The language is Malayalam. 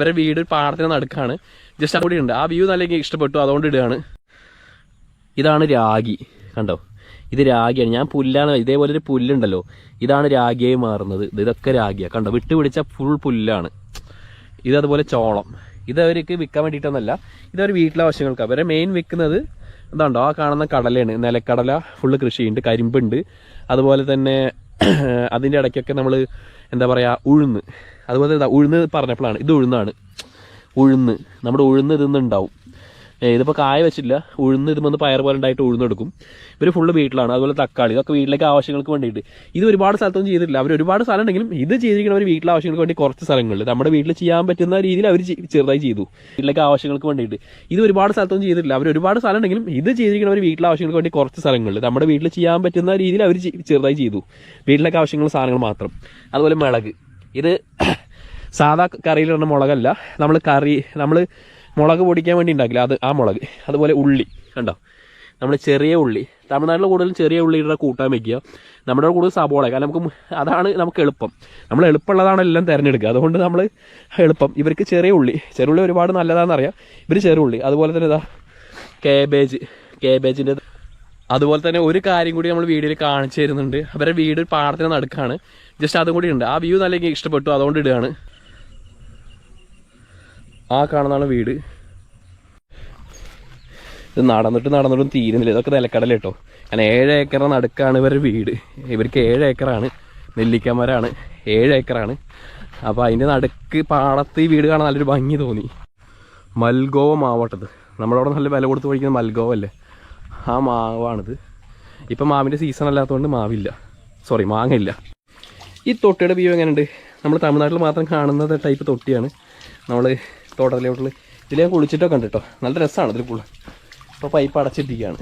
അവരുടെ വീട് പാടത്തിന് നടുക്കാണ്. ജസ്റ്റ് അവിടെ ഉണ്ട്. ആ വ്യൂ നല്ല ഇഷ്ടപ്പെട്ടു. അതുകൊണ്ട് ഇടുകയാണ്. ഇതാണ് രാഗി. കണ്ടോ? ഇത് രാഗിയാണ്. ഞാൻ പുല്ലാണ് ഇതേപോലെ ഒരു പുല്ലുണ്ടല്ലോ. ഇതാണ് രാഗിയായി മാറുന്നത്. ഇത് ഇതൊക്കെ രാഗിയാണ് കണ്ടോ? വിട്ട് പിടിച്ച ഫുൾ പുല്ലാണ്. ഇത് അതുപോലെ ചോളം. ഇത് അവർക്ക് വിൽക്കാൻ വേണ്ടിയിട്ടൊന്നല്ല. ഇത് അവർ വീട്ടിലെ ആവശ്യങ്ങൾക്ക്. അവരെ മെയിൻ വിൽക്കുന്നത് എന്താണ്ടോ ആ കാണുന്ന കടലയാണ്. നിലക്കടല ഫുള്ള് കൃഷിയുണ്ട്. കരിമ്പുണ്ട്. അതുപോലെ തന്നെ അതിന്റെ ഇടയ്ക്കൊക്കെ നമ്മൾ എന്താ പറയുക ഉഴുന്ന്. അതുപോലെ ഉഴുന്ന് പറഞ്ഞപ്പോഴാണ്. ഇത് ഉഴുന്നാണ്. ഉഴുന്ന്. നമ്മുടെ ഉഴുന്ന് ഇതൊന്നുണ്ടാവും ഇതിപ്പോൾ കായ വെച്ചില്ല. ഉഴുന്ന് ഇത് വന്ന് പയർ പോലെ ഉണ്ടായിട്ട് ഉഴുന്നെടുക്കും. ഇവർ ഫുള്ള് വീട്ടിലാണ്. അതുപോലെ തക്കാളി ഇതൊക്കെ വീട്ടിലേക്ക് ആവശ്യങ്ങൾക്ക് വേണ്ടിയിട്ട്. ഇത് ഒരുപാട് സ്ഥലത്തൊന്നും ചെയ്തിട്ടില്ല. അവർ ഒരുപാട് സ്ഥലം ഉണ്ടെങ്കിലും ഇത് ചെയ്തിരിക്കുന്നവർ വീട്ടിലെ ആവശ്യങ്ങൾക്ക് വേണ്ടി കുറച്ച് സ്ഥലങ്ങളിൽ നമ്മുടെ വീട്ടിൽ ചെയ്യാൻ പറ്റുന്ന രീതിയിൽ അവർ ചെറുതായി ചെയ്തു. വീട്ടിലേക്ക് ആവശ്യങ്ങൾക്ക് വേണ്ടിയിട്ട്. ഇത് ഒരുപാട് സ്ഥലത്തൊന്നും ചെയ്തിട്ടില്ല. അവർ ഒരുപാട് സ്ഥലം ഉണ്ടെങ്കിലും ഇത് ചെയ്തിരിക്കുന്നവർ വീട്ടിലെ ആവശ്യങ്ങൾക്ക് വേണ്ടി കുറച്ച് സ്ഥലങ്ങളിൽ നമ്മുടെ വീട്ടിൽ ചെയ്യാൻ പറ്റുന്ന രീതിയിൽ അവർ ചെറുതായി ചെയ്തു. വീട്ടിലേക്ക് ആവശ്യങ്ങൾ സാധനങ്ങൾ മാത്രം. അതുപോലെ മിളക്. ഇത് സാധാ കറിയിലുള്ള മുളകല്ല. നമ്മൾ കറി നമ്മൾ മുളക് പൊടിക്കാൻ വേണ്ടി ഉണ്ടാക്കില്ല. അത് ആ മുളക് അതുപോലെ ഉള്ളി കണ്ടോ? നമ്മൾ ചെറിയ ഉള്ളി തമിഴ്നാട്ടിൽ കൂടുതലും ചെറിയ ഉള്ളിയുടെ കൂട്ടാൻ വെക്കുക. നമ്മുടെ കൂടുതൽ സബോള കാരണം നമുക്ക് അതാണ് നമുക്ക് എളുപ്പം. നമ്മൾ എളുപ്പമുള്ളതാണ് എല്ലാം തിരഞ്ഞെടുക്കുക. അതുകൊണ്ട് നമ്മൾ എളുപ്പം. ഇവർക്ക് ചെറിയ ഉള്ളി ചെറിയ ഉള്ളി ഒരുപാട് നല്ലതാണെന്ന് അറിയാം. ഇവർ ചെറിയ ഉള്ളി. അതുപോലെ തന്നെ ഇതാ കേബേജ് കേബേജിന്റെ അതുപോലെ തന്നെ ഒരു കാര്യം കൂടി നമ്മൾ വീഡിയോയിൽ കാണിച്ചു തരുന്നുണ്ട്. അവരുടെ വീട് പാടത്തിന് നടുക്കാണ്. ജസ്റ്റ് അതും കൂടി ഉണ്ട്. ആ വ്യൂ നല്ല ഇഷ്ടപ്പെട്ടു. അതുകൊണ്ട് ഇടുകയാണ്. ആ കാണുന്നതാണ് വീട്. ഇത് നടന്നിട്ട് നടന്നിട്ടും തീരുന്നില്ല. ഇതൊക്കെ നിലക്കടല കേട്ടോ. കാരണം ഏഴ് ഏക്കർ നടുക്കാണ് ഇവരുടെ വീട്. ഇവർക്ക് ഏഴ് ഏക്കറാണ്. നെല്ലിക്കമരാണ് ഏഴ് ഏക്കറാണ്. അപ്പോൾ അതിന്റെ നടുക്ക് പാടത്ത് ഈ വീട് കാണാൻ നല്ലൊരു ഭംഗി തോന്നി. മൽഗോവ മാവട്ടത്. നമ്മളവിടെ നല്ല വില കൊടുത്ത് പഠിക്കുന്ന മൽഗോവ അല്ലേ? ആ മാവാണിത്. ഇപ്പം മാവിന്റെ സീസൺ അല്ലാത്തതുകൊണ്ട് മാവില്ല. സോറി മാങ്ങയില്ല. ഈ തൊട്ടിയുടെ വ്യൂ എങ്ങനെയുണ്ട്? നമ്മൾ തമിഴ്നാട്ടിൽ മാത്രം കാണുന്നത് ടൈപ്പ് തൊട്ടിയാണ്. നമ്മൾ തോട്ടത്തിലോട്ടിൽ ഇതിൽ ഇതിലേക്ക് കുളിച്ചിട്ടൊക്കെ ഉണ്ട് കേട്ടോ നല്ല രസമാണ് ഇതിൽ കുള. ഇപ്പോൾ പൈപ്പ് അടച്ചിട്ടിരിക്കുകയാണ്.